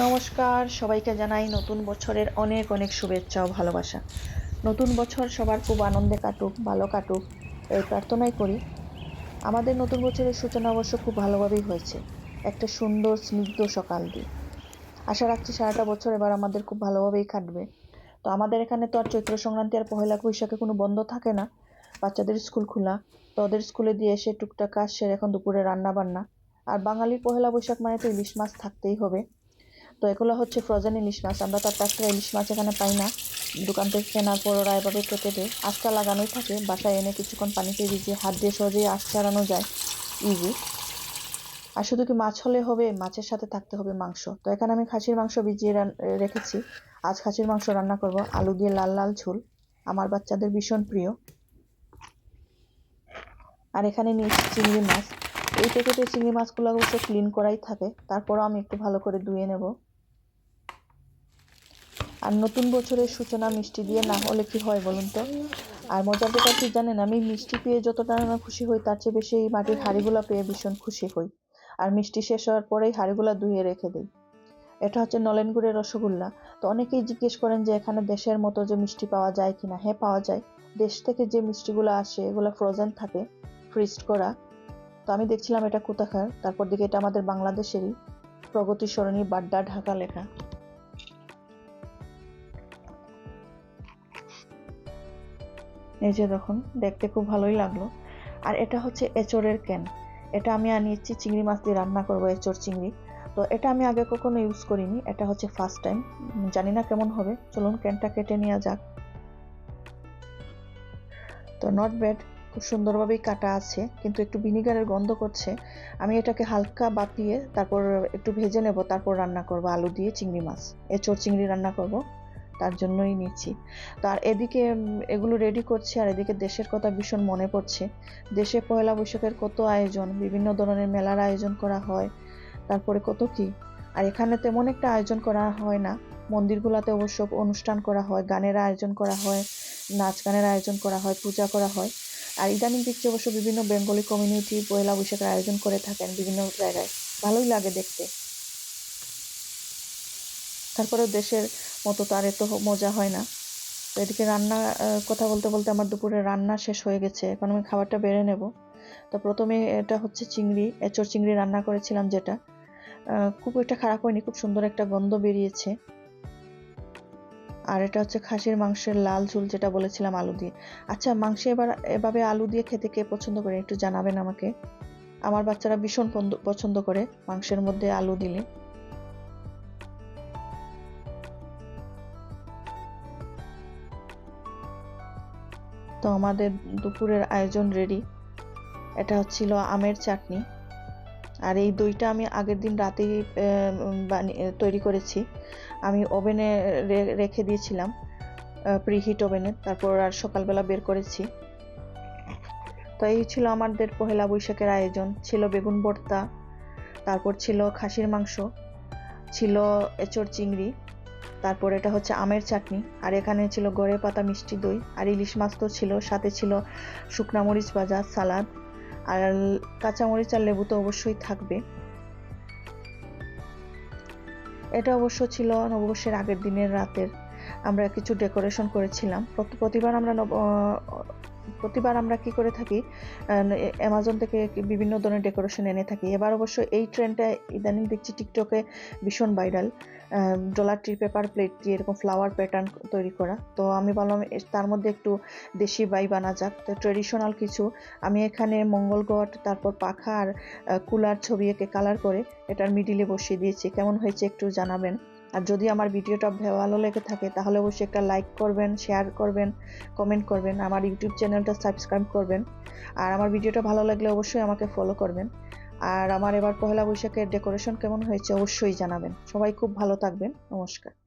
নমস্কার, সবাইকে জানাই নতুন বছরের অনেক অনেক শুভেচ্ছা ও ভালোবাসা। নতুন বছর সবার খুব আনন্দে কাটুক, ভালো কাটুক, এই প্রার্থনাই করি। আমাদের নতুন বছরের সূচনা অবশ্য খুব ভালোভাবেই হয়েছে। একটা সুন্দর, স্নিগ্ধ সকাল দিয়ে আশা রাখছি সারাটা বছর এবার আমাদের খুব ভালোভাবেই কাটবে। তো আমাদের এখানে তো আর চৈত্র সংক্রান্তি আর পহেলা বৈশাখে কোনো বন্ধ থাকে না। বাচ্চাদের স্কুল খোলা। তো ওদের স্কুলে দিয়ে এসে টুকটাক কাজ সেরে এখন দুপুরে রান্না বান্না আর বাঙালির পহেলা বৈশাখ মানে তো ইলিশ মাছ থাকতেই হবে। এগুলো হচ্ছে ফ্রোজেন ইলিশ মাছ। আমরা তো একটা ইলিশ মাছ এখানে পাই না। দোকান থেকে কেনার পর ওরা এভাবে কেটে দেয়। আঁচটা লাগানোই থাকে। বাসায় এনে কিছুক্ষণ পানিতে ভিজিয়ে হাত দিয়ে সহজেই আঁচ ছাড়ানো যায়। ইজি আর শুধু কি মাছ হলে হবে? মাছের সাথে থাকতে হবে মাংস। তো এখানে আমি খাসির মাংস ভিজিয়ে রেখেছি। আজ খাসির মাংস রান্না করব। আলু দিয়ে লাল লাল ঝোল। আমার বাচ্চাদের ভীষণ প্রিয়। আর এখানে নিয়েছি চিংড়ি মাছ। এই প্যাকেটের চিংড়ি মাছগুলো অবশ্য ক্লিন করাই থাকে। তারপরও আমি একটু ভালো করে ধুয়ে নেব। আর নতুন বছরের সূচনা মিষ্টি দিয়ে না হলে কি হয় বলুন তো? আর মজার ব্যাপার কি জানেন, আমি মিষ্টি পেয়ে যতটা না খুশি হই, তার চেয়ে বেশি এই মাটির হাঁড়িগুলো পেয়ে ভীষণ খুশি হই। আর মিষ্টি শেষ হওয়ার পরেই হাঁড়িগুলো ধুয়ে রেখে দিই। এটা হচ্ছে নলেন গুড়ের রসগোল্লা। তো অনেকেই জিজ্ঞেস করেন যে, এখানে দেশের মতো যে মিষ্টি পাওয়া যায় কিনা? হ্যাঁ পাওয়া যায়। দেশ থেকে যে মিষ্টিগুলো আসে, এগুলো ফ্রোজেন থাকে, ফ্রিজড করা। তো আমি দেখছিলাম এটা কোথাকার, তারপর দিকে এটা আমাদের বাংলাদেশেরই প্রগতি সরণি বাড্ডা ঢাকা লেখা। যে দেখুন, দেখতে খুব ভালোই লাগল। আর এটা হচ্ছে এচোরের ক্যান। এটা আমি আনিয়েছি, চিংড়ি মাছ দিয়ে রান্না করব এচোর চিংড়ি। তো এটা আমি আগে কখনো ইউজ করিনি, এটা হচ্ছে ফার্স্ট টাইম জানি না কেমন হবে, চলুন ক্যানটা কেটে নেওয়া যাক। তো নট ব্যাড খুব সুন্দরভাবেই কাটা আছে, কিন্তু একটু ভিনিগারের গন্ধ করছে। আমি এটাকে হালকা বাপিয়ে তারপর একটু ভেজে নেব, তারপর রান্না করব আলু দিয়ে চিংড়ি মাছ। এঁচোড় চিংড়ি রান্না করব। তার জন্যই নিচ্ছি। তো আর এদিকে এগুলো রেডি করছি আর এদিকে দেশের কথা ভীষণ মনে পড়ছে। দেশে পয়লা বৈশাখের কত আয়োজন, বিভিন্ন ধরনের মেলার আয়োজন করা হয়, তারপরে কত কি? আর এখানে তেমন একটা আয়োজন করা হয় না। মন্দিরগুলোতে অবশ্য অনুষ্ঠান করা হয়, গানের আয়োজন করা হয়, নাচ গানের আয়োজন করা হয়, পূজা করা হয়। আর ইদানিং দেখছি অবশ্য বিভিন্ন বেঙ্গলি কমিউনিটি পয়লা বৈশাখের আয়োজন করে থাকেন বিভিন্ন জায়গায়। ভালোই লাগে দেখতে। তারপরেও দেশের মতো তার এত মজা হয় না। তো এদিকে রান্না কথা বলতে বলতে আমার দুপুরে রান্না শেষ হয়ে গেছে। এখন আমি খাবারটা বেড়ে নেব। তো প্রথমে এটা হচ্ছে চিংড়ি, এঁচড় চিংড়ি রান্না করেছিলাম যেটা। খুব একটা খারাপ হয়নি, খুব সুন্দর একটা গন্ধ বেরিয়েছে। আর এটা হচ্ছে খাসির মাংসের লাল ঝুল যেটা বলেছিলাম আলু দিয়ে। আচ্ছা মাংসে এবার এভাবে আলু দিয়ে খেতে কে পছন্দ করে? একটু জানাবেন আমাকে। আমার বাচ্চারা ভীষণ পছন্দ করে মাংসের মধ্যে আলু দিলে। তো আমাদের দুপুরের আয়োজন রেডি এটা হচ্ছিল আমের চাটনি। আর এই দইটা আমি আগের দিন রাতেই তৈরি করেছি। আমি ওভেনে রেখে দিয়েছিলাম প্রিহিট ওভেনে। তারপর আর সকালবেলা বের করেছি। তো এই ছিল আমাদের পহেলা বৈশাখের আয়োজন। ছিল বেগুন ভর্তা, তারপর ছিল খাসির মাংস, ছিল এঁচড় চিংড়ি তারপর এটা হচ্ছে আমের চাটনি, আর এখানে ছিল গড়ে পাতা মিষ্টি দই, আর ইলিশ মাছ তো ছিল, সাথে ছিল শুকনা মরিচ ভাজা, সালাদ, আর কাঁচামরিচ আর লেবু তো অবশ্যই থাকবে। এটা অবশ্য ছিল নববর্ষের আগের দিনের রাতের, আমরা কিছু ডেকোরেশন করেছিলাম। প্রতিবার আমরা প্রতিবার আমরা কি করে থাকি অ্যামাজন থেকে বিভিন্ন ধরনের ডেকোরেশন এনে থাকি। এবার অবশ্য এই ট্রেন্ডটা ইদানিং দেখছি টিকটকে ভীষণ viral dollar tree paper plate দিয়ে এরকম ফ্লাওয়ার প্যাটার্ন তৈরি করা। তো আমি ভাবলাম তার মধ্যে একটু দেশি বাই বানা যাক। তো ট্রেডিশনাল কিছু, আমি এখানে মঙ্গল গট তারপর পাখা আর কুলার ছবি এঁকে কালার করে এটার মিডিলে বসিয়ে দিয়েছি। কেমন হয়েছে একটু জানাবেন। আর যদি আমার ভিডিওটা ভালো লেগে থাকে, তাহলে অবশ্যই একটা লাইক করবেন শেয়ার করবেন কমেন্ট করবেন, আমার ইউটিউব চ্যানেলটা সাবস্ক্রাইব করবেন। আর আমার ভিডিওটা ভালো লাগলে অবশ্যই আমাকে ফলো করবেন। আর আমার এবার পহেলা বৈশাখের ডেকোরেশন কেমন হয়েছে অবশ্যই জানাবেন। সবাই খুব ভালো থাকবেন। নমস্কার।